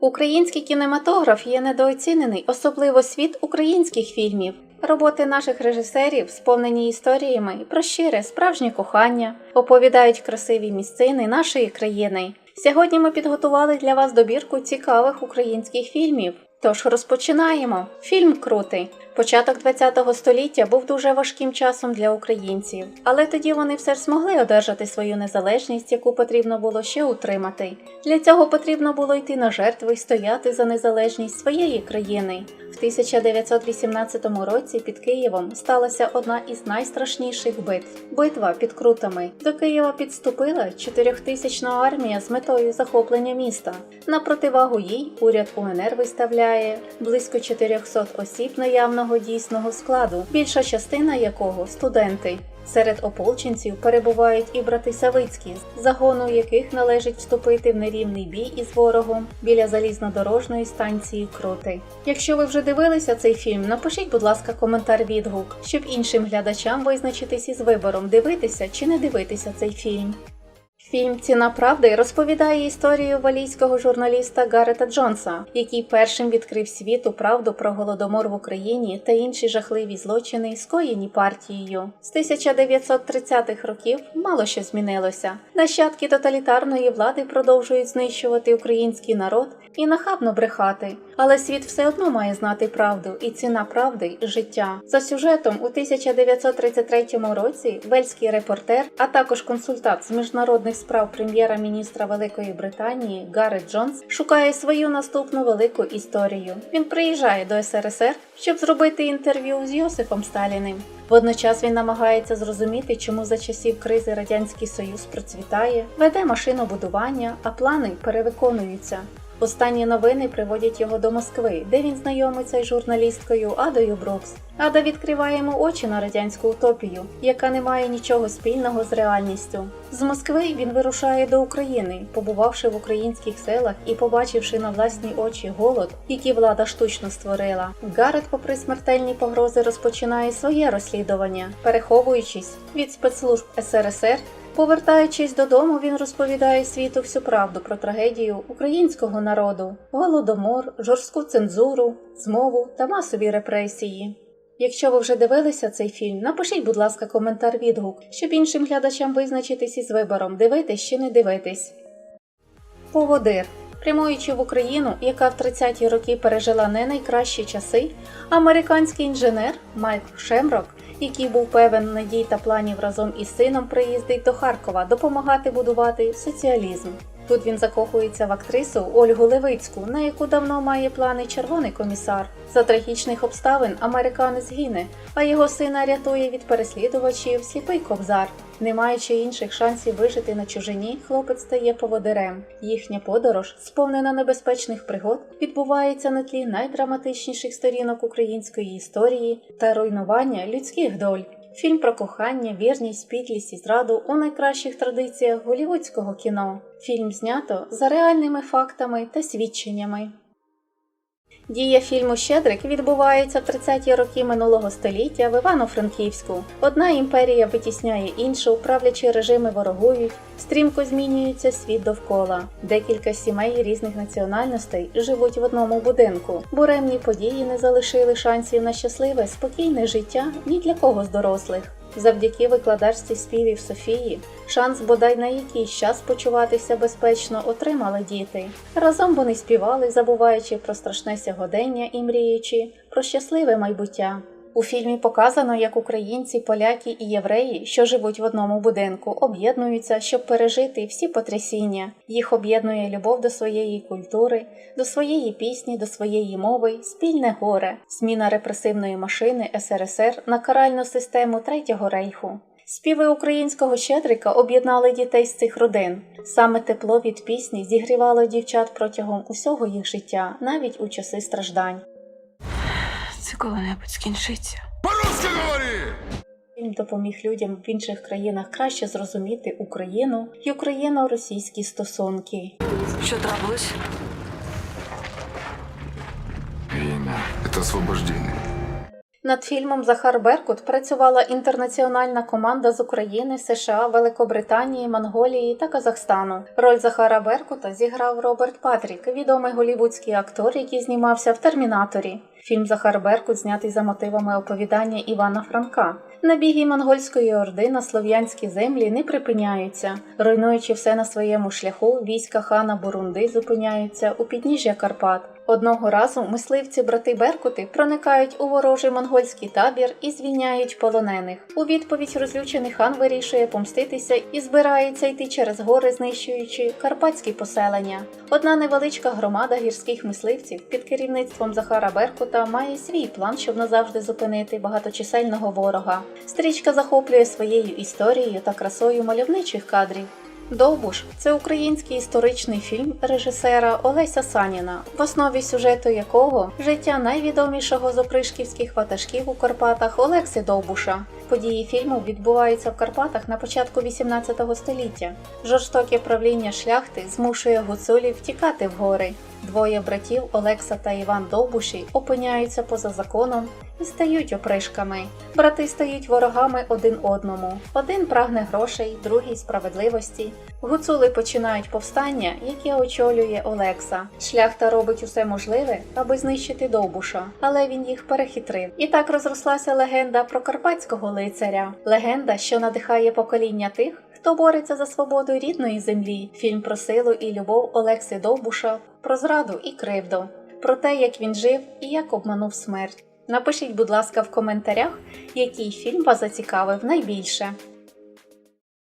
Український кінематограф є недооцінений, особливо світ українських фільмів. Роботи наших режисерів сповнені історіями про щире, справжнє кохання, оповідають красиві місцини нашої країни. Сьогодні ми підготували для вас добірку цікавих українських фільмів. Тож розпочинаємо. Фільм крутий. Початок ХХ століття був дуже важким часом для українців, але тоді вони все ж змогли одержати свою незалежність, яку потрібно було ще утримати. Для цього потрібно було йти на жертви і стояти за незалежність своєї країни. В 1918 році під Києвом сталася одна із найстрашніших битв битва під Крутами. До Києва підступила чотирьохтисячна армія з метою захоплення міста. На противагу їй уряд УНР виставляє близько 400 осіб наявного дійсного складу, більша частина якого студенти. Серед ополченців перебувають і брати Савицькі, загону яких належить вступити в нерівний бій із ворогом біля залізнодорожної станції Крути. Якщо ви вже дивилися цей фільм, напишіть, будь ласка, коментар відгук, щоб іншим глядачам визначитись із вибором, дивитися чи не дивитися цей фільм. Фільм Ціна правди розповідає історію валійського журналіста Гарета Джонса, який першим відкрив світу правду про голодомор в Україні та інші жахливі злочини, скоєні партією. З 1930-х років мало що змінилося. Нащадки тоталітарної влади продовжують знищувати український народ і нахабно брехати. Але світ все одно має знати правду, і ціна правди життя. За сюжетом у 1933 році вельський репортер, а також консультант з міжнародних справ прем'єра-міністра Великої Британії Гаррет Джонс шукає свою наступну велику історію. Він приїжджає до СРСР, щоб зробити інтерв'ю з Йосифом Сталіним. Водночас він намагається зрозуміти, чому за часів кризи Радянський Союз процвітає, веде машинобудування, а плани перевиконуються. Останні новини приводять його до Москви, де він знайомиться із журналісткою Адою Брукс. Ада відкриває йому очі на радянську утопію, яка не має нічого спільного з реальністю. З Москви він вирушає до України, побувавши в українських селах і побачивши на власні очі голод, який влада штучно створила. Гарет, попри смертельні погрози, розпочинає своє розслідування, переховуючись від спецслужб СРСР Повертаючись додому, він розповідає світу всю правду про трагедію українського народу, голодомор, жорстку цензуру, змову та масові репресії. Якщо ви вже дивилися цей фільм, напишіть, будь ласка, коментар відгук, щоб іншим глядачам визначитись із вибором, дивитись чи не дивитись. Поводир. Прямуючи в Україну, яка в 30-ті роки пережила не найкращі часи, американський інженер Майкл Шемрок який був певен надій та планів разом із сином приїздить до Харкова допомагати будувати соціалізм. Тут він закохується в актрису Ольгу Левицьку, на яку давно має плани червоний комісар. За трагічних обставин американець гине, а його сина рятує від переслідувачів сліпий кобзар. Не маючи інших шансів вижити на чужині, хлопець стає поводирем. Їхня подорож, сповнена небезпечних пригод, відбувається на тлі найдраматичніших сторінок української історії та руйнування людських доль. Фільм про кохання, вірність, підлість і зраду у найкращих традиціях голівудського кіно. Фільм знято за реальними фактами та свідченнями. Дія фільму Щедрик відбувається в 30-ті роки минулого століття в Івано-Франківську. Одна імперія витісняє іншу, правлячі режими ворогують, стрімко змінюється світ довкола. Декілька сімей різних національностей живуть в одному будинку. Буремні події не залишили шансів на щасливе, спокійне життя ні для кого з дорослих. Завдяки викладачці співів Софії шанс бодай на якийсь час почуватися безпечно отримали діти. Разом вони співали, забуваючи про страшне сьогодення і мріючи про щасливе майбуття. У фільмі показано, як українці, поляки і євреї, що живуть в одному будинку, об'єднуються, щоб пережити всі потрясіння. Їх об'єднує любов до своєї культури, до своєї пісні, до своєї мови, спільне горе, зміна репресивної машини СРСР на каральну систему Третього рейху. Співи українського щедрика об'єднали дітей з цих родин. Саме тепло від пісні зігрівало дівчат протягом усього їх життя, навіть у часи страждань. Це коли-небудь скінчиться. По-русски говори! Він допоміг людям в інших країнах краще зрозуміти Україну і україно-російські стосунки. Що трапилось? Війна це освобождение. Над фільмом Захар Беркут працювала інтернаціональна команда з України, США, Великобританії, Монголії та Казахстану. Роль Захара Беркута зіграв Роберт Патрік, відомий голівудський актор, який знімався в Термінаторі. Фільм Захар Беркут знятий за мотивами оповідання Івана Франка. Набіги монгольської орди на слов'янські землі не припиняються. Руйнуючи все на своєму шляху, війська хана Бурунди зупиняються у підніжжя Карпат. Одного разу мисливці брати Беркути проникають у ворожий монгольський табір і звільняють полонених. У відповідь розлючений хан вирішує помститися і збирається йти через гори, знищуючи карпатські поселення. Одна невеличка громада гірських мисливців під керівництвом Захара Беркута має свій план, щоб назавжди зупинити багаточисельного ворога. Стрічка захоплює своєю історією та красою мальовничих кадрів. Довбуш це український історичний фільм режисера Олеся Саніна, в основі сюжету якого життя найвідомішого з опришківських ватажків у Карпатах Олекси Довбуша. Події фільму відбуваються в Карпатах на початку 18 століття. Жорстоке правління шляхти змушує гуцулів втікати в гори. Двоє братів Олекса та Іван Довбуші опиняються поза законом і стають опришками. Брати стають ворогами один одному. Один прагне грошей, другий справедливості. Гуцули починають повстання, яке очолює Олекса. Шляхта робить усе можливе, аби знищити Довбуша, але він їх перехитрив. І так розрослася легенда про карпатського лицаря. Легенда, що надихає покоління тих, хто бореться за свободу рідної землі. Фільм про силу і любов Олекси Довбуша, про зраду і кривду, про те, як він жив і як обманув смерть. Напишіть, будь ласка, в коментарях, який фільм вас зацікавив найбільше.